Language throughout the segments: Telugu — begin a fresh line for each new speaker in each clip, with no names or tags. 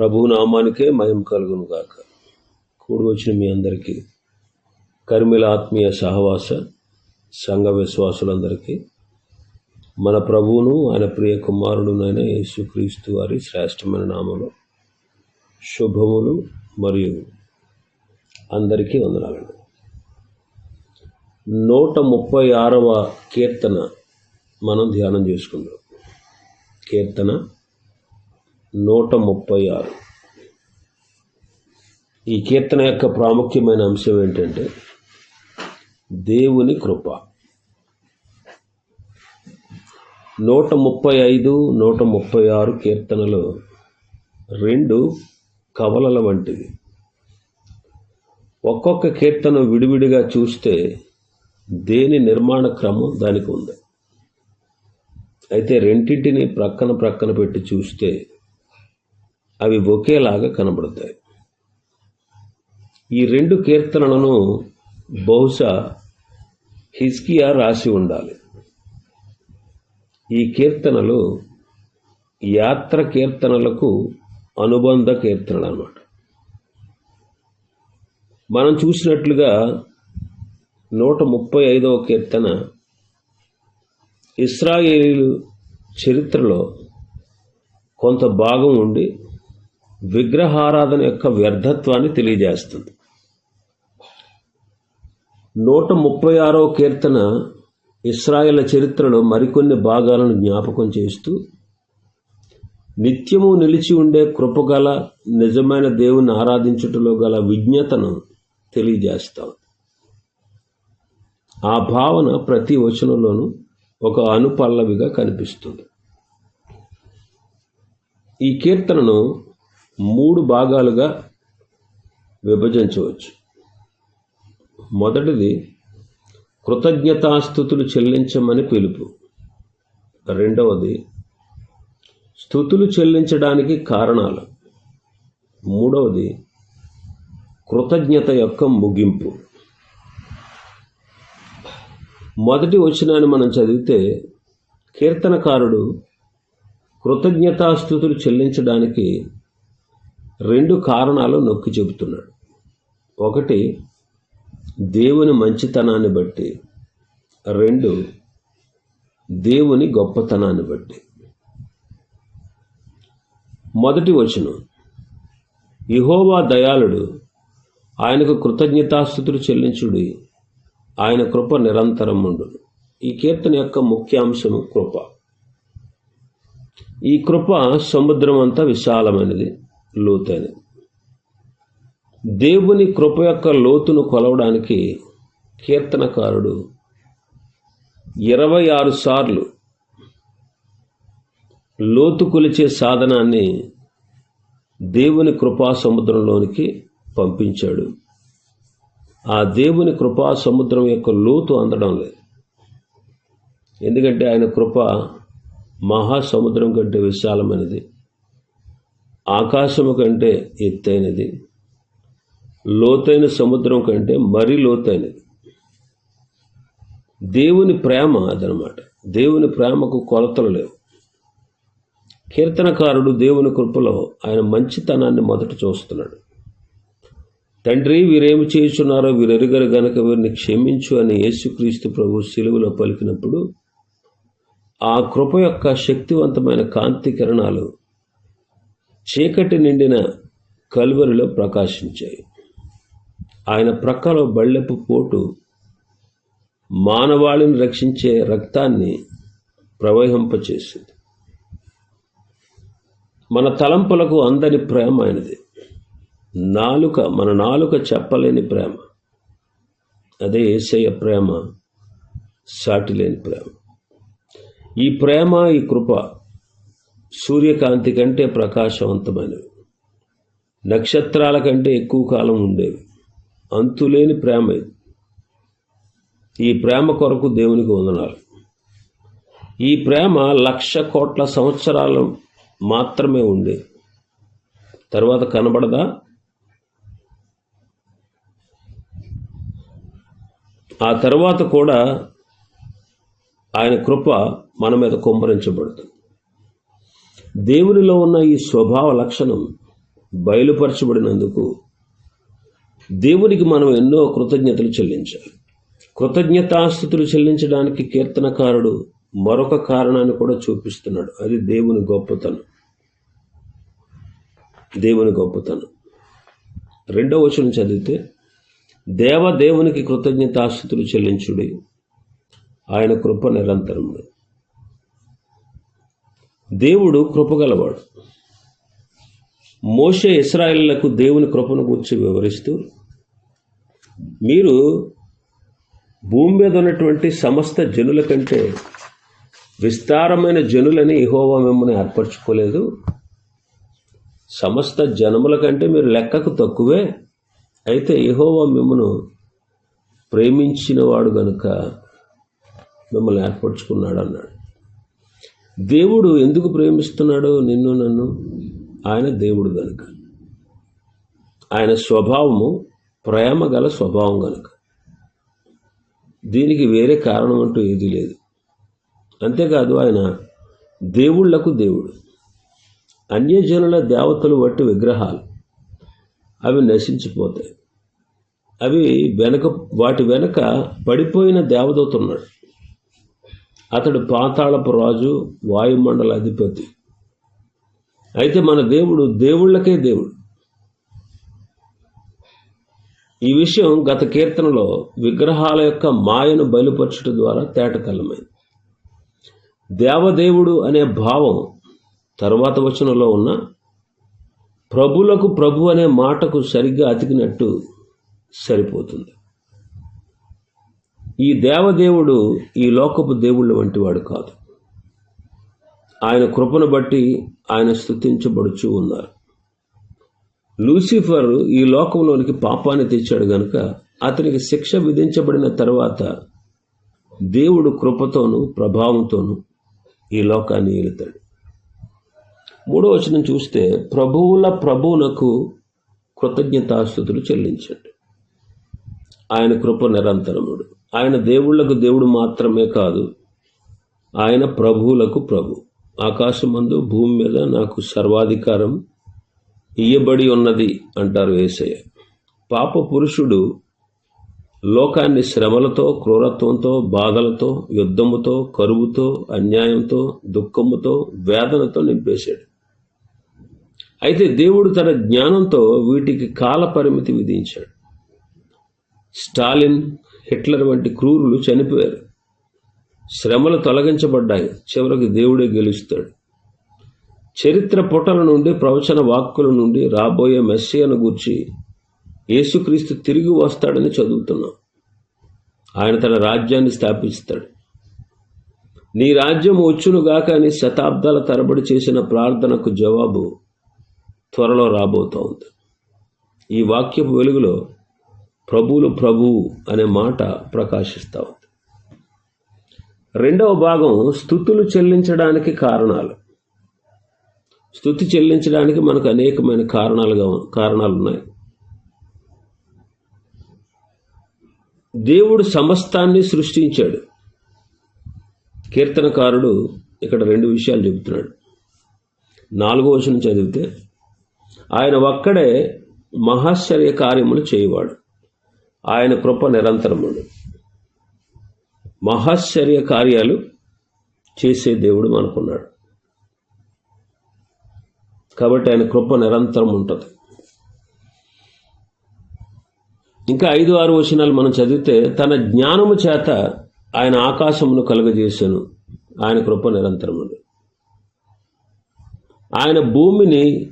ప్రభు నామానికే మహిమ కలుగును గాక. కూడి వచ్చిన మీ అందరికీ కర్మిల ఆత్మీయ సహవాస సంఘ విశ్వాసులందరికీ మన ప్రభువును ఆయన ప్రియ కుమారుడునైన యేసుక్రీస్తు వారి శ్రేష్టమైన నామలో శుభములు మరియు అందరికీ వందనాలండి. నూట ముప్పై ఆరవ కీర్తన మనం ధ్యానం చేసుకుందాం. కీర్తన నూట ముప్పై ఆరు. ఈ కీర్తన యొక్క ప్రాముఖ్యమైన అంశం ఏంటంటే దేవుని కృప. నూట ముప్పై ఐదు నూట ముప్పై ఆరు కీర్తనలు రెండు కవలల వంటివి. ఒక్కొక్క కీర్తన విడివిడిగా చూస్తే దేని నిర్మాణ క్రమం దానికి ఉంది. అయితే రెండింటిని ప్రక్కన ప్రక్కన పెట్టి చూస్తే అవి ఒకేలాగా కనబడతాయి. ఈ రెండు కీర్తనలను బహుశా హిస్కియా రాసి ఉండాలి. ఈ కీర్తనలు యాత్ర కీర్తనలకు అనుబంధ కీర్తనలు అన్నమాట మనం చూసినట్లుగా నూట ముప్పై ఐదవ కీర్తన ఇస్రాయేలీలు చరిత్రలో కొంత భాగం ఉండి విగ్రహారాధన యొక్క వ్యర్థత్వాన్ని తెలియజేస్తుంది. నూట ముప్పై ఆరవ కీర్తన ఇస్రాయేల్ చరిత్రలో మరికొన్ని భాగాలను జ్ఞాపకం చేస్తూ నిత్యము నిలిచి ఉండే కృపగల నిజమైన దేవుని ఆరాధించుటలో గల విజ్ఞతను తెలియజేస్తాం ఆ భావన ప్రతి వచనంలోనూ ఒక అనుపల్లవిగా కనిపిస్తుంది. ఈ కీర్తనను మూడు భాగాలుగా విభజించవచ్చు. మొదటిది కృతజ్ఞతాస్థుతులు చెల్లించమని పిలుపు. రెండవది స్థుతులు చెల్లించడానికి కారణాలు. మూడవది కృతజ్ఞత యొక్క ముగింపు. మొదటి వచనాన్ని మనం చదివితే కీర్తనకారుడు కృతజ్ఞతాస్థుతులు చెల్లించడానికి రెండు కారణాలు నొక్కి చెబుతున్నాడు. ఒకటి దేవుని మంచితనాన్ని బట్టి. రెండు దేవుని గొప్పతనాన్ని బట్టి. మొదటి వచనం ఇహోవా దయాళుడు ఆయనకు కృతజ్ఞతాస్థుతులు చెల్లించుడి ఆయన కృప నిరంతరం ఉండును ఈ కీర్తన యొక్క ముఖ్యాంశము కృప. ఈ కృప సముద్రం అంతా విశాలమైనది. లోతైనది దేవుని కృప యొక్క లోతును కొలవడానికి కీర్తనకారుడు ఇరవై ఆరు సార్లు లోతు కొలిచే సాధనాన్ని దేవుని కృపా సముద్రంలోనికి పంపించాడు. ఆ దేవుని కృపా సముద్రం యొక్క లోతు అందడం లేదు. ఎందుకంటే ఆయన కృప మహాసముద్రం కంటే విశాలమైనది. ఆకాశము కంటే ఎత్తైనది లోతైన సముద్రం కంటే మరీ లోతైనది. దేవుని ప్రేమ అదనమాట. దేవుని ప్రేమకు కొలతలు లేవు. కీర్తనకారుడు దేవుని కృపలో ఆయన మంచితనాన్ని మొదట చూస్తున్నాడు. తండ్రి వీరేమి చేయుచున్నారో వీరెరుగరు గనక వీరిని క్షమించు అని యేసుక్రీస్తు ప్రభు సిలువలో పలికినప్పుడు ఆ కృప యొక్క శక్తివంతమైన కాంతి కిరణాలు చీకటి నిండిన కలువరిలో ప్రకాశించాయి. ఆయన ప్రక్కలో బళ్ళెపు పోటు మానవాళిని రక్షించే రక్తాన్ని ప్రవహింపచేసింది. మన తలంపులకు అందని ప్రేమ ఆయనది. నాలుక మన నాలుక చెప్పలేని ప్రేమ. అదే ఏసయ్య ప్రేమ సాటిలేని ప్రేమ. ఈ ప్రేమ ఈ కృప సూర్యకాంతి కంటే ప్రకాశవంతమైనవి. నక్షత్రాల కంటే ఎక్కువ కాలం ఉండేవి. అంతులేని ప్రేమ ఇది. ఈ ప్రేమ కొరకు దేవునికి వందనాలు. ఈ ప్రేమ లక్ష కోట్ల సంవత్సరాలు మాత్రమే ఉంది తర్వాత కనబడదా? ఆ తర్వాత కూడా ఆయన కృప మన మీద కుమ్మరించబడుతుంది దేవునిలో ఉన్న ఈ స్వభావ లక్షణం బయలుపరచబడినందుకు దేవునికి మనం ఎన్నో కృతజ్ఞతలు చెల్లించాలి. కృతజ్ఞతాస్థుతులు చెల్లించడానికి కీర్తనకారుడు మరొక కారణాన్ని కూడా చూపిస్తున్నాడు. అది దేవుని గొప్పతనం. దేవుని గొప్పతనం. రెండవ వచనం చదివితే దేవ దేవునికి కృతజ్ఞతాస్థుతులు చెల్లించుడి. ఆయన కృప నిరంతరము దేవుడు కృపగలవాడు మోషే ఇస్రాయిళ్ళకు దేవుని కృపను గురించి వివరిస్తూ మీరు భూమి మీద ఉన్నటువంటి సమస్త జనుల కంటే విస్తారమైన జనులని ఇహోవా మిమ్మల్ని ఏర్పరచుకోలేదు. సమస్త జనముల కంటే మీరు లెక్కకు తక్కువే. అయితే ఇహోవా మిమ్మను ప్రేమించినవాడు గనుక మిమ్మల్ని ఏర్పరచుకున్నాడు అన్నాడు దేవుడు ఎందుకు ప్రేమిస్తున్నాడో నిన్ను నన్ను ఆయన దేవుడు గనుక. ఆయన స్వభావము ప్రేమ గల స్వభావం గనుక. దీనికి వేరే కారణం అంటూ ఏదీ లేదు. అంతేకాదు ఆయన దేవుళ్ళకు దేవుడు. అన్యజనుల దేవతలు వట్టి విగ్రహాలు. అవి నశించిపోతాయి. అవి వెనక వాటి వెనక పడిపోయిన దేవదూత ఉన్నాడు. అతడు పాతాళపు రాజు వాయుమండల అధిపతి. అయితే మన దేవుడు దేవుళ్ళకే దేవుడు. ఈ విషయం గత కీర్తనలో విగ్రహాల యొక్క మాయను బయలుపరచుట ద్వారా తేటతల్లమైంది. దేవదేవుడు అనే భావం తరువాత వచనంలో ఉన్న ప్రభులకు ప్రభు అనే మాటకు సరిగ్గా అతికినట్టు సరిపోతుంది. ఈ దేవదేవుడు ఈ లోకపు దేవుళ్ళ వంటి వాడు కాదు. ఆయన కృపను బట్టి ఆయన స్థుతించబడుచు ఉన్నారు. లూసిఫర్ ఈ లోకంలోనికి పాపాన్ని తెచ్చాడు గనుక అతనికి శిక్ష విధించబడిన తర్వాత దేవుడు కృపతోనూ ప్రభావంతోనూ ఈ లోకాన్ని ఏలుతాడు. మూడో వచనం చూస్తే ప్రభువుల ప్రభువునకు కృతజ్ఞతాస్థుతులు చెల్లించండి. ఆయన కృప నిరంతరముడు. ఆయన దేవుళ్ళకు దేవుడు మాత్రమే కాదు. ఆయన ప్రభువులకు ప్రభు. ఆకాశమందు భూమి మీద నాకు సర్వాధికారం ఇయ్యబడి ఉన్నది అంటారు ఏసయ్య. పాప పురుషుడు లోకాన్ని శ్రమలతో క్రూరత్వంతో బాధలతో యుద్ధముతో కరువుతో అన్యాయంతో దుఃఖముతో వేదనతో నింపేశాడు. అయితే దేవుడు తన జ్ఞానంతో వీటికి కాల పరిమితి విధించాడు. స్టాలిన్ హిట్లర్ వంటి క్రూరులు చనిపోయారు. శ్రమలు తొలగించబడ్డాయి. చివరికి దేవుడే గెలుస్తాడు. చరిత్ర పుటల నుండి ప్రవచన వాక్కుల నుండి రాబోయే మెస్సియను గూర్చి యేసుక్రీస్తు తిరిగి వస్తాడని చదువుతున్నాం. ఆయన తన రాజ్యాన్ని స్థాపిస్తాడు. నీ రాజ్యం వచ్చునుగాక అని శతాబ్దాల తరబడి చేసిన ప్రార్థనకు జవాబు త్వరలో రాబోతూ ఉంది ఈ వాక్యపు వెలుగులో ప్రభువులు ప్రభువు అనే మాట ప్రకాశిస్తూ ఉంది. రెండవ భాగం స్థుతులు చెల్లించడానికి కారణాలు. స్థుతి చెల్లించడానికి మనకు అనేకమైన కారణాలుగా కారణాలు ఉన్నాయి దేవుడు సమస్తాన్ని సృష్టించాడు. కీర్తనకారుడు ఇక్కడ రెండు విషయాలు చెబుతున్నాడు. నాలుగో వచనం చదివితే ఆయన ఒక్కడే మహాశ్చర్య కార్యములు చేయవాడు. ఆయన కృప నిరంతరముడు. మహాశ్చర్య కార్యాలు చేసే దేవుడు మనకున్నాడు. కాబట్టి ఆయన కృప నిరంతరం ఉంటుంది. ఇంకా ఐదు ఆరు వచనాలు మనం చదివితే తన జ్ఞానము చేత ఆయన ఆకాశమును కలుగజేశాను ఆయన కృప నిరంతరముడు. ఆయన భూమిని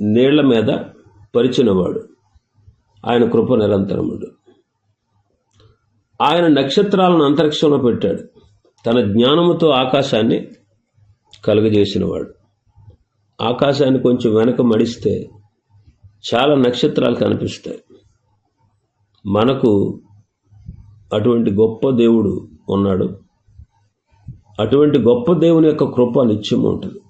నీళ్ళ మీద పరిచినవాడు. ఆయన కృప నిరంతరముడు. ఆయన నక్షత్రాలను అంతరిక్షంలో పెట్టాడు. తన జ్ఞానముతో ఆకాశాన్ని కలుగజేసినవాడు. ఆకాశాన్ని కొంచెం వెనక మడిస్తే చాలా నక్షత్రాలు కనిపిస్తాయి. మనకు అటువంటి గొప్ప దేవుడు ఉన్నాడు. అటువంటి గొప్ప దేవుని యొక్క కృప నిత్యం ఉంటుంది.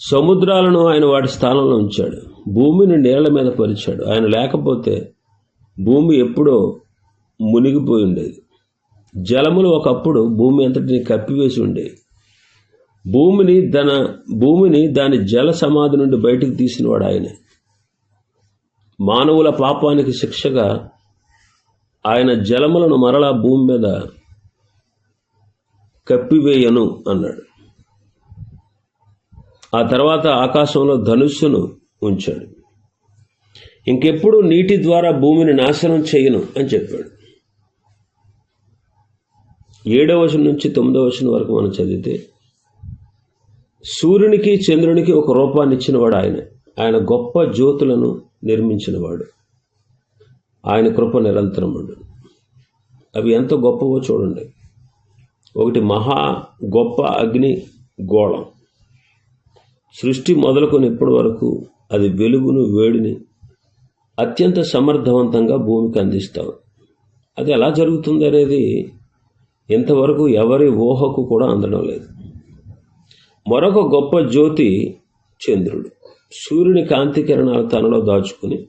సముద్రాలను ఆయన వాటి స్థానంలో ఉంచాడు. భూమిని నీళ్ళ మీద పరిచాడు. ఆయన లేకపోతే భూమి ఎప్పుడో మునిగిపోయి ఉండేది జలములు ఒకప్పుడు భూమి అంతటిని కప్పివేసి ఉండేవి. భూమిని తన భూమిని దాని జల సమాధి నుండి బయటికి తీసినవాడు ఆయనే. మానవుల పాపానికి శిక్షగా ఆయన జలములను మరలా భూమి మీద కప్పివేయను అన్నాడు. ఆ తర్వాత ఆకాశంలో ధనుస్సును ఉంచాడు. ఇంకెప్పుడు నీటి ద్వారా భూమిని నాశనం చేయను అని చెప్పాడు. ఏడవ వచనం నుంచి తొమ్మిదవ వచనం వరకు మనం చదివితే సూర్యునికి చంద్రునికి ఒక రూపాన్ని ఇచ్చినవాడు ఆయన. ఆయన గొప్ప జ్యోతులను నిర్మించినవాడు. ఆయన కృప నిరంతరం ఉండు. అవి ఎంత గొప్పవో చూడండి. ఒకటి మహా గొప్ప అగ్ని గోళం. సృష్టి మొదలుకొని ఇప్పటి వరకు అది వెలుగును వేడిని అత్యంత సమర్థవంతంగా భూమికి అందిస్తాం. అది ఎలా జరుగుతుంది అనేది ఇంతవరకు ఎవరి ఊహకు కూడా అందడం లేదు. మరొక గొప్ప జ్యోతి చంద్రుడు. సూర్యుని కాంతి కిరణాలు తనలో దాచుకుని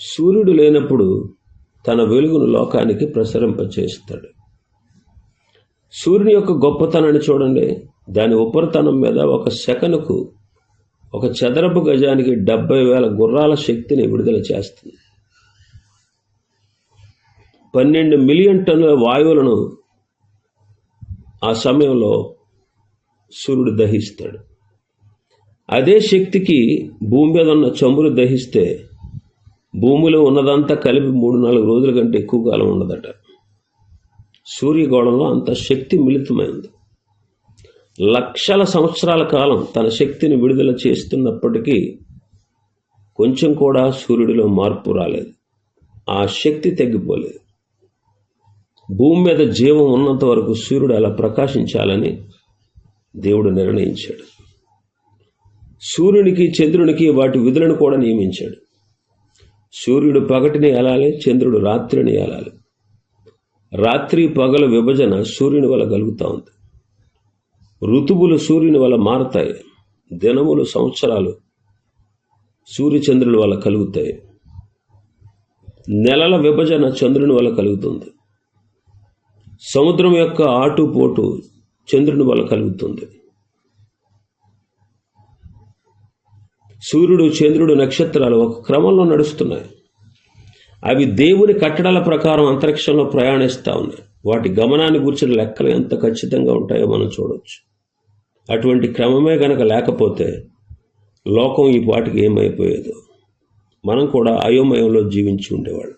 సూర్యుడు లేనప్పుడు తన వెలుగును లోకానికి ప్రసరింపచేస్తాడు. సూర్యుని యొక్క గొప్పతనాన్ని చూడండి. దాని ఉపరితనం మీద ఒక సెకనుకు ఒక చదరపు గజానికి డెబ్బై వేల గుర్రాల శక్తిని విడుదల చేస్తుంది. పన్నెండు మిలియన్ టన్నుల వాయువులను ఆ సమయంలో సూర్యుడు దహిస్తాడు. అదే శక్తికి భూమి మీద ఉన్న చమురు దహిస్తే భూమిలో ఉన్నదంతా కలిపి మూడు నాలుగు రోజుల కంటే ఎక్కువ కాలం ఉండదట. సూర్యగోళంలో అంత శక్తి మిళితమైంది. లక్షల సంవత్సరాల కాలం తన శక్తిని విడుదల చేస్తున్నప్పటికీ కొంచెం కూడా సూర్యుడిలో మార్పు రాలేదు. ఆ శక్తి తగ్గిపోలేదు. భూమి మీద జీవం ఉన్నంత వరకు సూర్యుడు అలా ప్రకాశించాలని దేవుడు నిర్ణయించాడు. సూర్యునికి చంద్రునికి వాటి విధులను కూడా నియమించాడు. సూర్యుడు పగటిని ఎలాలి చంద్రుడు రాత్రిని ఎలాలి రాత్రి పగల విభజన సూర్యుని వల్ల కలుగుతూ ఉంది. ఋతువులు సూర్యుని వల్ల మారతాయి. దినములు సంవత్సరాలు సూర్యచంద్రుల వల్ల కలుగుతాయి. నెలల విభజన చంద్రుని వల్ల కలుగుతుంది. సముద్రం యొక్క ఆటుపోటు చంద్రుని వల్ల కలుగుతుంది. సూర్యుడు చంద్రుడు నక్షత్రాలు ఒక క్రమంలో నడుస్తున్నాయి. అవి దేవుని కట్టడాల ప్రకారం అంతరిక్షంలో ప్రయాణిస్తూ ఉన్నాయి. వాటి గమనాన్ని గురించిన లెక్కలు ఎంత ఖచ్చితంగా ఉంటాయో మనం చూడవచ్చు అటువంటి క్రమమే గనక లేకపోతే లోకం ఈ పాటికి ఏమైపోయేదో. మనం కూడా అయోమయంలో జీవించి ఉండేవాళ్ళు.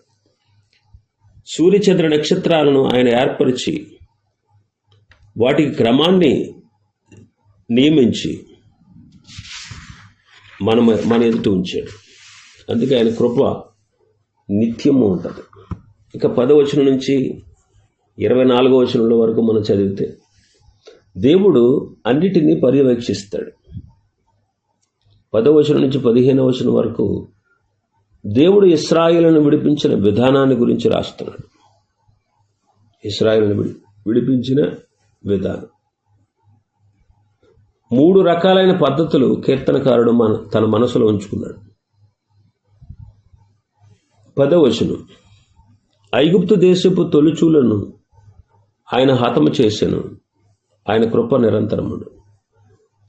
సూర్యచంద్ర నక్షత్రాలను ఆయన ఏర్పరిచి వాటికి క్రమాన్ని నియమించి మన మన ఎదుట ఉంచాడు. అందుకే ఆయన కృప నిత్యము ఉంటుంది. ఇక పదవచనం నుంచి ఇరవై నాలుగో వచనంలో వరకు మనం చదివితే దేవుడు అన్నిటినీ పర్యవేక్షిస్తాడు. పదవచనం నుంచి పదిహేనవ వచనం వరకు దేవుడు ఇస్రాయిలను విడిపించిన విధానాన్ని గురించి రాస్తున్నాడు. ఇస్రాయిలను విడి విడిపించిన విధానం. మూడు రకాలైన పద్ధతులు కీర్తనకారుడు మన తన మనసులో ఉంచుకున్నాడు. పదవచనం. ఐగుప్తు దేశపు తొలిచూలను ఆయన హతము చేశాను ఆయన కృప నిరంతరముడు.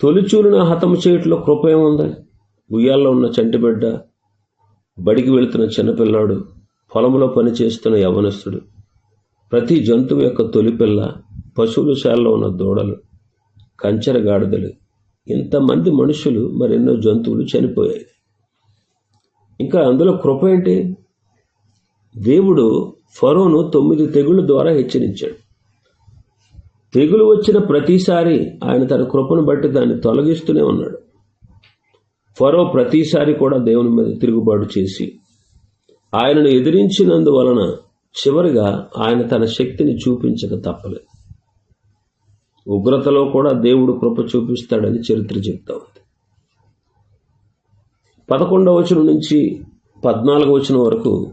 తొలిచూలును హతము చేయట్లో కృప ఏముంది? ఉయ్యాల్లో ఉన్న చంటిబిడ్డ బడికి వెళుతున్న చిన్నపిల్లాడు పొలంలో పనిచేస్తున్న యవనస్తుడు ప్రతి జంతువు యొక్క తొలిపిల్ల పశువుల శాలలో ఉన్న దూడలు కంచెర గాడిదలు ఇంతమంది మనుషులు మరెన్నో జంతువులు చనిపోయాయి. ఇంకా అందులో కృప ఏంటి? దేవుడు ఫరోను తొమ్మిది తెగుళ్ళ ద్వారా హెచ్చరించాడు. తెగులు వచ్చిన ప్రతిసారి ఆయన తన కృపను బట్టి దాన్ని తొలగిస్తూనే ఉన్నాడు. ఫరో ప్రతిసారి కూడా దేవుని మీద తిరుగుబాటు చేసి ఆయనను ఎదిరించినందువలన చివరిగా ఆయన తన శక్తిని చూపించక తప్పలేదు. ఉగ్రతలో కూడా దేవుడు కృప చూపిస్తాడని చరిత్ర చెప్తా ఉంది. పదకొండవ వచనం నుంచి పద్నాలుగవ వచనం వరకు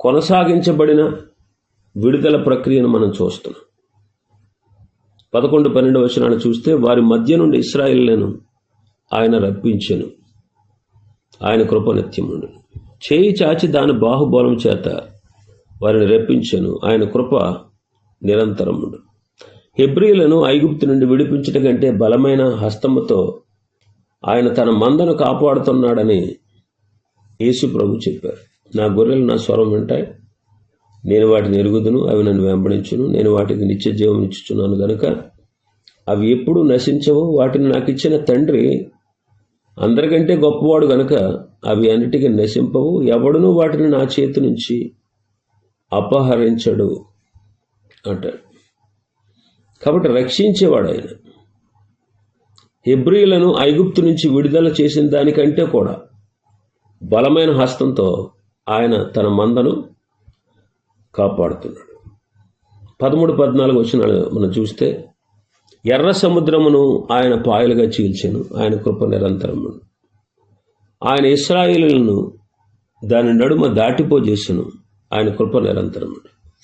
కొనసాగించబడిన విడుదల ప్రక్రియను మనం చూస్తున్నాం. పదకొండు పన్నెండు వచనాలు చూస్తే వారి మధ్య నుండి ఇస్రాయిల్లను ఆయన రప్పించెను. ఆయన కృపనిత్యముడు. చేయి చాచి దాని బాహుబలం చేత వారిని రప్పించెను. ఆయన కృప నిరంతరముడు. హెబ్రిలను ఐగుప్తు నుండి విడిపించట కంటే బలమైన హస్తముతో ఆయన తన మందను కాపాడుతున్నాడని యేసు ప్రభు చెప్పారు. నా గొర్రెలు నా స్వరం వింటాయి? నేను వాటిని ఎరుగుదును అవి నన్ను వెంబడించును. నేను వాటికి నిత్య జీవం ఇచ్చుచున్నాను గనుక అవి ఎప్పుడు నశించవు వాటిని నాకు ఇచ్చిన తండ్రి అందరికంటే గొప్పవాడు గనుక అవి అన్నిటికీ నశింపవు. ఎవడునూ వాటిని నా చేతి నుంచి అపహరించడు అంటాడు. కాబట్టి రక్షించేవాడు ఆయన. హెబ్రియులను ఐగుప్తు నుంచి విడుదల చేసిన దానికంటే కూడా బలమైన హస్తంతో ఆయన తన మందను కాపాడుతున్నాడు. పదమూడు పద్నాలుగు వచ్చిన మనం చూస్తే ఎర్ర సముద్రమును ఆయన పాయలుగా చీల్చాను ఆయన కృప నిరంతరము ఆయన ఇస్రాయిలను దాని నడుమ దాటిపోజేసాను ఆయన కృప నిరంతరం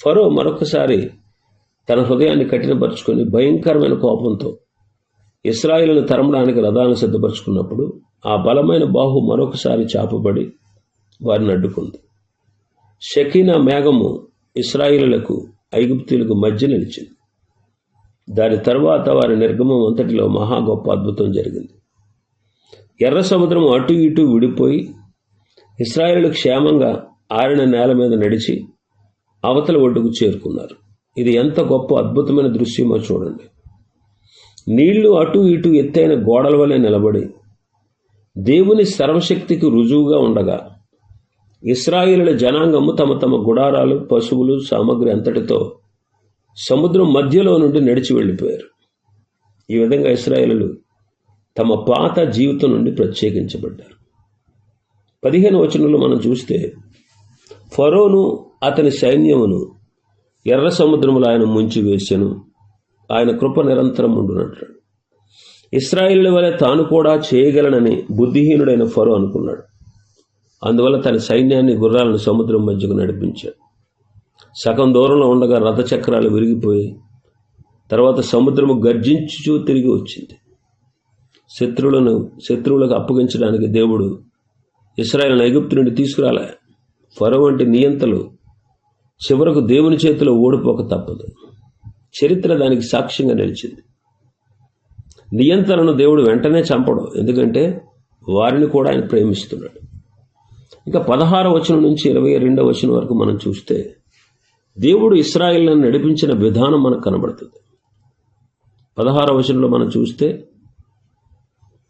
ఫరో మరొకసారి తన హృదయాన్ని కఠినపరుచుకొని భయంకరమైన కోపంతో ఇస్రాయిలను తరమడానికి రథాలను సిద్ధపరచుకున్నప్పుడు ఆ బలమైన బాహు మరొకసారి చాపబడి వారిని అడ్డుకుంది. షకీనా మేఘము ఇస్రాయిలులకు ఐగుప్తులకు మధ్య నిలిచింది. దాని తర్వాత వారి నిర్గమం అంతటిలో మహా గొప్ప అద్భుతం జరిగింది. ఎర్ర సముద్రం అటు ఇటు విడిపోయి ఇస్రాయిలు క్షేమంగా ఆరిన నేల మీద నడిచి అవతల ఒడ్డుకు చేరుకున్నారు. ఇది ఎంత గొప్ప అద్భుతమైన దృశ్యమో చూడండి. నీళ్ళు అటు ఇటు ఎత్తైన గోడల వలె నిలబడి దేవుని సర్వశక్తికి రుజువుగా ఉండగా ఇస్రాయిలుల జనాంగము తమ తమ గుడారాలు పశువులు సామగ్రి అంతటితో సముద్రం మధ్యలో నుండి నడిచి వెళ్ళిపోయారు. ఈ విధంగా ఇస్రాయిలు తమ పాత జీవితం నుండి ప్రత్యేకించబడ్డారు. పదిహేను వచనంలో మనం చూస్తే ఫరోను అతని సైన్యమును ఎర్ర సముద్రములు ఆయన ముంచి వేసెను. ఆయన కృప నిరంతరం ఉండునట్లు. ఇస్రాయిల్ వలె తాను కూడా చేయగలనని బుద్ధిహీనుడైన ఫరో అనుకున్నాడు. అందువల్ల తన సైన్యాన్ని గుర్రాలను సముద్రం మధ్యకు నడిపించాడు. సగం దూరంలో ఉండగా రథచక్రాలు విరిగిపోయి తర్వాత సముద్రము గర్జించుచూ తిరిగి వచ్చింది. శత్రువులను శత్రువులకు అప్పగించడానికి దేవుడు ఇస్రాయల్ ఐగుప్తు నుండి తీసుకురాలే. ఫరో వంటి నియంతలు చివరకు దేవుని చేతిలో ఓడిపోక తప్పదు. చరిత్ర దానికి సాక్ష్యంగా నిలిచింది. నియంత్రణను దేవుడు వెంటనే చంపడం ఎందుకంటే వారిని కూడా ఆయన ప్రేమిస్తున్నాడు. ఇంకా పదహార వచనం నుంచి ఇరవై రెండవ వచనం వరకు మనం చూస్తే దేవుడు ఇస్రాయిల్ని నడిపించిన విధానం మనకు కనబడుతుంది. పదహార వచనంలో మనం చూస్తే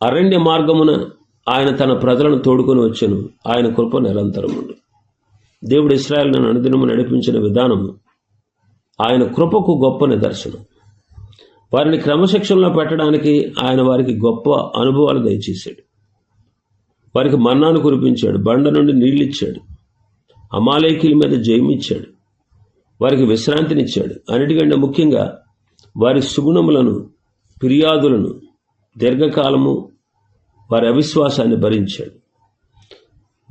అరణ్య మార్గమున ఆయన తన ప్రజలను తోడుకొని వచ్చాను. ఆయన కృప నిరంతరముండు దేవుడు ఇస్రాయల్ను అనుదినము నడిపించిన విధానము ఆయన కృపకు గొప్ప నిదర్శనం. వారిని క్రమశిక్షణలో పెట్టడానికి ఆయన వారికి గొప్ప అనుభవాలు దయచేశాడు. వారికి మన్నాను కురిపించాడు బండ నుండి నీళ్ళిచ్చాడు అమాలయకీల మీద జయమిచ్చాడు వారికి విశ్రాంతినిచ్చాడు. అన్నిటికంటే ముఖ్యంగా వారి సుగుణములను ఫిర్యాదులను దీర్ఘకాలము వారి అవిశ్వాసాన్ని భరించాడు.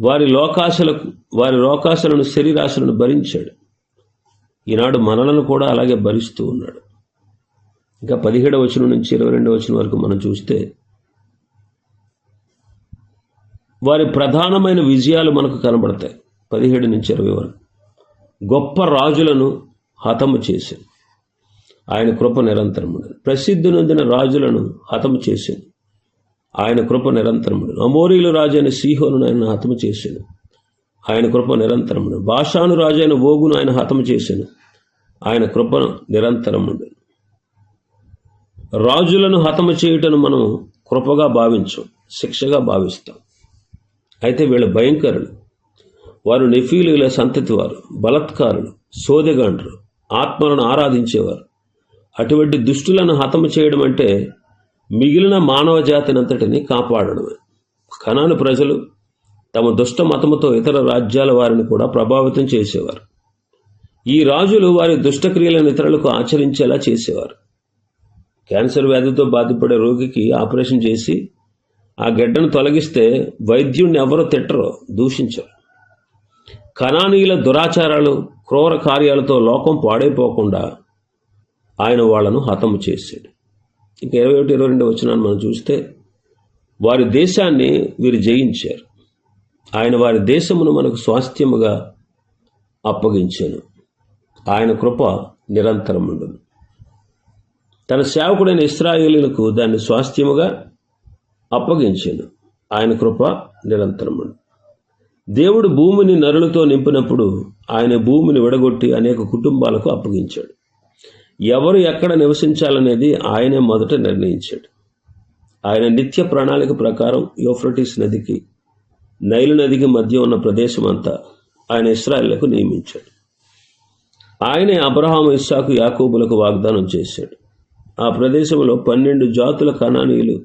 వారి లోకాశలకు వారి లోకాశలను శరీరాశలను భరించాడు. ఈనాడు మనలను కూడా అలాగే భరిస్తూ ఉన్నాడు. ఇంకా పదిహేడవ వచనం నుంచి ఇరవై రెండవ వచనం వరకు మనం చూస్తే వారి ప్రధానమైన విజయాలు మనకు కనబడతాయి. పదిహేడు నుంచి ఇరవై వరకు. గొప్ప రాజులను హతము చేసింది. ఆయన కృప నిరంతరముడు ప్రసిద్ధి నొందిన రాజులను హతము చేసింది. ఆయన కృప నిరంతరముడు అమోరీలు రాజైన సీహోను ఆయన హతము చేశాను ఆయన కృప నిరంతరముడు భాషాను రాజైన ఓగును ఆయన హతము చేశాను ఆయన కృప నిరంతరముడు రాజులను హతము చేయుటను మనం కృపగా భావించం శిక్షగా భావిస్తాం. అయితే వీళ్ళ భయంకరులు. వారు నెఫీలుల సంతతి వారు బలత్కారులు సోదెగాండ్రు ఆత్మలను ఆరాధించేవారు. అటువంటి దుష్టులను హతము చేయడం అంటే మిగిలిన మానవ జాతినంతటిని కాపాడడమే. కణాను ప్రజలు తమ దుష్ట మతముతో ఇతర రాజ్యాల వారిని కూడా ప్రభావితం చేసేవారు. ఈ రాజులు వారి దుష్టక్రియలను ఇతరులకు ఆచరించేలా చేసేవారు. క్యాన్సర్ వ్యాధితో బాధపడే రోగికి ఆపరేషన్ చేసి ఆ గడ్డను తొలగిస్తే వైద్యుడిని ఎవరో తిట్టరు దూషించరు. కణానీయుల దురాచారాలు క్రూర కార్యాలతో లోకం పాడైపోకుండా ఆయన వాళ్ళను హతము చేశాడు. ఇంకా ఇరవై ఒకటి ఇరవై రెండు వచ్చినాన్ని మనం చూస్తే వారి దేశాన్ని వీరు జయించారు. ఆయన వారి దేశమును మనకు స్వాస్థ్యముగా అప్పగించాను. ఆయన కృప నిరంతరం ఉండదు తన సేవకుడైన ఇస్రాయేలీలకు దాన్ని స్వాస్థ్యముగా అప్పగించాను ఆయన కృప నిరంతరము దేవుడు భూమిని నరులతో నింపినప్పుడు ఆయన భూమిని విడగొట్టి అనేక కుటుంబాలకు అప్పగించాడు. ఎవరు ఎక్కడ నివసించాలనేది ఆయనే మొదట నిర్ణయించాడు. ఆయన నిత్య ప్రణాళిక ప్రకారం యోఫ్రటిస్ నదికి నైలు నదికి మధ్య ఉన్న ప్రదేశం అంతా ఆయన ఇస్రాయేళ్ళకు నియమించాడు. ఆయనే అబ్రహాం ఇస్సాకు యాకోబులకు వాగ్దానం చేశాడు. ఆ ప్రదేశంలో పన్నెండు జాతుల కణానీయులు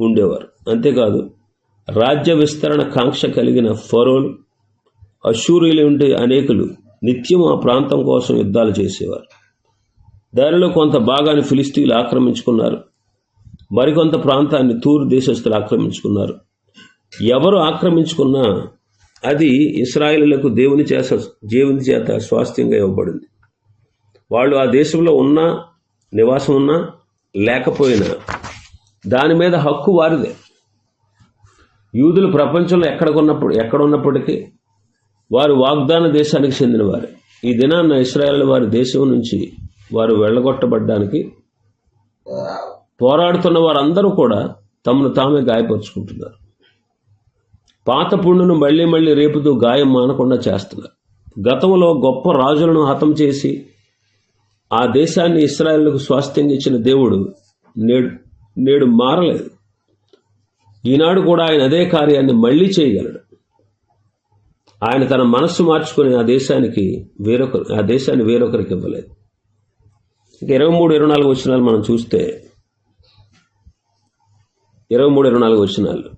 ఉండేవారు. అంతేకాదు రాజ్య విస్తరణ కాంక్ష కలిగిన ఫరోలు అశూరియులు ఉండే అనేకులు నిత్యం ఆ ప్రాంతం కోసం యుద్ధాలు చేసేవారు. దానిలో కొంత భాగాన్ని ఫిలిస్తీన్లు ఆక్రమించుకున్నారు. మరికొంత ప్రాంతాన్ని తూరు దేశస్తులు ఆక్రమించుకున్నారు. ఎవరు ఆక్రమించుకున్నా అది ఇస్రాయిలకు దేవుని చేత దేవుని చేత స్వాస్థ్యంగా ఇవ్వబడింది. వాళ్ళు ఆ దేశంలో ఉన్నా నివాసం ఉన్నా లేకపోయినా దాని మీద హక్కు వారిదే. యూదులు ప్రపంచంలో ఎక్కడికున్నప్పుడు ఎక్కడ ఉన్నప్పటికీ వారు వాగ్దాన దేశానికి చెందినవారు. ఈ దినాన్న ఇస్రాయేల్ వారి దేశం నుంచి వారు వెళ్ళగొట్టబడ్డానికి పోరాడుతున్న వారందరూ కూడా తమను తామే గాయపరుచుకుంటున్నారు. పాత పుండును మళ్ళీ మళ్ళీ రేపుతూ గాయం మానకుండా చేస్తున్నారు. గతంలో గొప్ప రాజులను హతం చేసి ఆ దేశాన్ని ఇస్రాయల్కు స్వాస్థ్యంగా ఇచ్చిన దేవుడు నేడు నేడు మారలేదు. ఈనాడు కూడా ఆయన అదే కార్యాన్ని మళ్ళీ చేయగలడు. ఆయన తన మనస్సు మార్చుకుని ఆ దేశానికి వేరొకరు ఆ దేశాన్ని వేరొకరికి ఇవ్వలేదు. ఇంకా ఇరవై మూడు ఇరవై నాలుగు వచ్చినాలు మనం చూస్తే ఇరవై మూడు ఇరవై నాలుగు వచ్చినాలు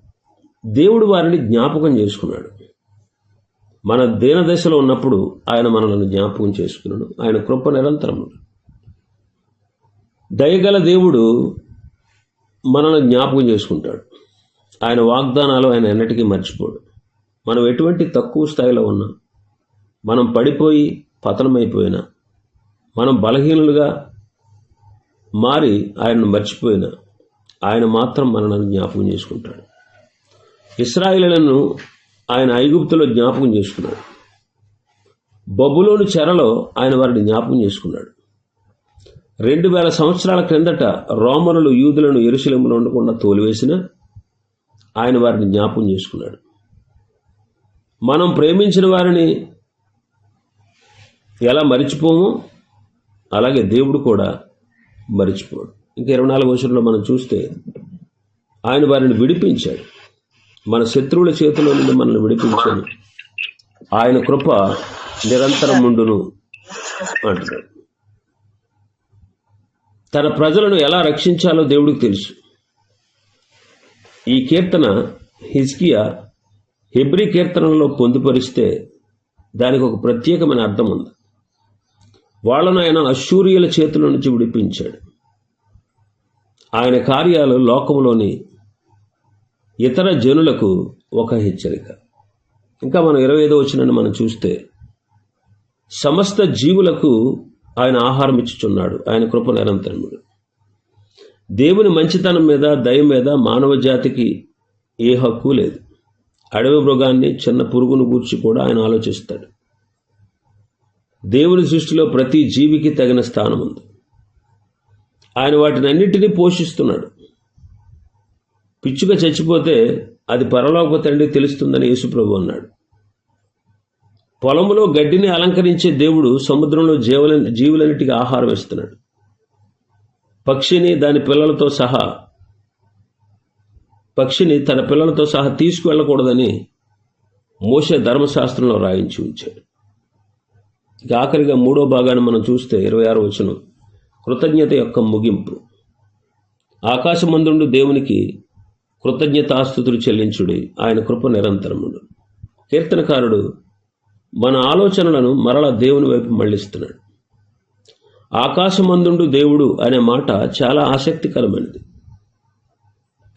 దేవుడు వారిని జ్ఞాపకం చేసుకున్నాడు. మన దీన దశలో ఉన్నప్పుడు ఆయన మనల్ని జ్ఞాపకం చేసుకున్నాడు. ఆయన కృప నిరంతరం దయగల దేవుడు మనల్ని జ్ఞాపకం చేసుకుంటాడు. ఆయన వాగ్దానాలు ఆయన ఎన్నటికీ మర్చిపోడు. మనం ఎటువంటి తక్కువ స్థాయిలో ఉన్నా మనం పడిపోయి పతనమైపోయినా మనం బలహీనులుగా మారి ఆయనను మర్చిపోయినా ఆయన మాత్రం మనల్ని జ్ఞాపకం చేసుకుంటాడు. ఇస్రాయిలను ఆయన ఐగుప్తులో జ్ఞాపకం చేసుకున్నాడు. బొబ్బులోని చెరలో ఆయన వారిని జ్ఞాపకం చేసుకున్నాడు. రెండు వేల సంవత్సరాల క్రిందట రోమనులు యూదులను ఎరుశలంలో ఉండకుండా తోలివేసిన ఆయన వారిని జ్ఞాపం చేసుకున్నాడు. మనం ప్రేమించిన వారిని ఎలా మరిచిపోమో? అలాగే దేవుడు కూడా మరిచిపోడు. ఇంకా ఇరవై నాలుగు వర్షంలో మనం చూస్తే ఆయన వారిని విడిపించాడు. మన శత్రువుల చేతిలో నుండి మనల్ని విడిపించాడు. ఆయన కృప నిరంతరం ముండును అంటున్నాడు. తన ప్రజలను ఎలా రక్షించాలో దేవుడికి తెలుసు. ఈ కీర్తన హిజ్కియా హెబ్రి కీర్తనలో పొందుపరిస్తే దానికి ఒక ప్రత్యేకమైన అర్థం ఉంది. వాళ్ళను ఆయన అశూరియుల చేతుల నుంచి విడిపించాడు. ఆయన కార్యాలు లోకంలోని ఇతర జనులకు ఒక హెచ్చరిక. ఇంకా మనం ఇరవై ఐదో వచ్చినని మనం చూస్తే సమస్త జీవులకు ఆయన ఆహారం ఇచ్చుచున్నాడు. ఆయన కృప నిరంతరముడు. దేవుని మంచితనం మీద దయ మీద మానవ జాతికి ఏ హక్కు లేదు. అడవి మృగాన్ని చిన్న పురుగును గూర్చి కూడా ఆయన ఆలోచిస్తాడు. దేవుని సృష్టిలో ప్రతి జీవికి తగిన స్థానం ఉంది. ఆయన వాటిని అన్నిటినీ పోషిస్తున్నాడు. పిచ్చుక చచ్చిపోతే అది పరలోక తండ్రి తెలుస్తుందని యేసుప్రభు అన్నాడు. పొలంలో గడ్డిని అలంకరించే దేవుడు సముద్రంలో జీవుల జీవులన్నిటికీ ఆహారం ఇస్తున్నాడు. పక్షిని దాని పిల్లలతో సహా పక్షిని తన పిల్లలతో సహా తీసుకువెళ్ళకూడదని మోసే ధర్మశాస్త్రంలో రాయించి ఉంచాడు. ఇక ఆఖరిగా మూడో భాగాన్ని మనం చూస్తే ఇరవై ఆరు వచనం. కృతజ్ఞత యొక్క ముగింపు. ఆకాశమందుండు దేవునికి కృతజ్ఞతాస్తుతులు చెల్లించుడి. ఆయన కృప నిరంతరముడు. కీర్తనకారుడు మన ఆలోచనలను మరల దేవుని వైపు మళ్ళిస్తున్నాడు. ఆకాశమందుండు దేవుడు అనే మాట చాలా ఆసక్తికరమైనది.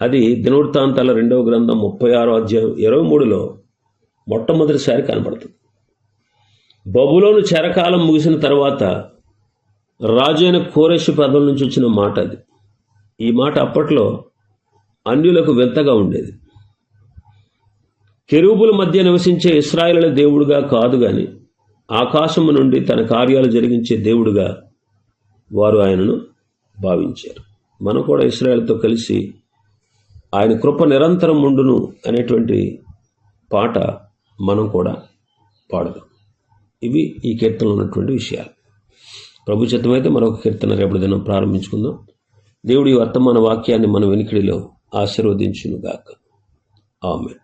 అది దినవృత్తాంతాల రెండవ గ్రంథం ముప్పై ఆరో అధ్యాయం ఇరవై మూడులో మొట్టమొదటిసారి కనబడుతుంది. బబులోను చెరకాలం ముగిసిన తర్వాత రాజైన కోరేషు పదం నుంచి వచ్చిన మాట అది. ఈ మాట అప్పట్లో అన్యులకు వింతగా ఉండేది. కెరూబుల మధ్య నివసించే ఇస్రాయిల దేవుడుగా కాదు గాని ఆకాశము నుండి తన కార్యాలు జరిగించే దేవుడుగా వారు ఆయనను భావించారు. మనం కూడా ఇస్రాయేల్తో కలిసి ఆయన కృప నిరంతరం ఉండును అనేటువంటి పాట మనం కూడా పాడదాం. ఇవి ఈ కీర్తనలో ఉన్నటువంటి విషయాలు. ప్రభు చిత్తమైతే మరొక కీర్తన రేపటి దినం ప్రారంభించుకుందాం. దేవుడి వర్తమాన వాక్యాన్ని మన వెనుకడిలో ఆశీర్వదించునుగాక. ఆమె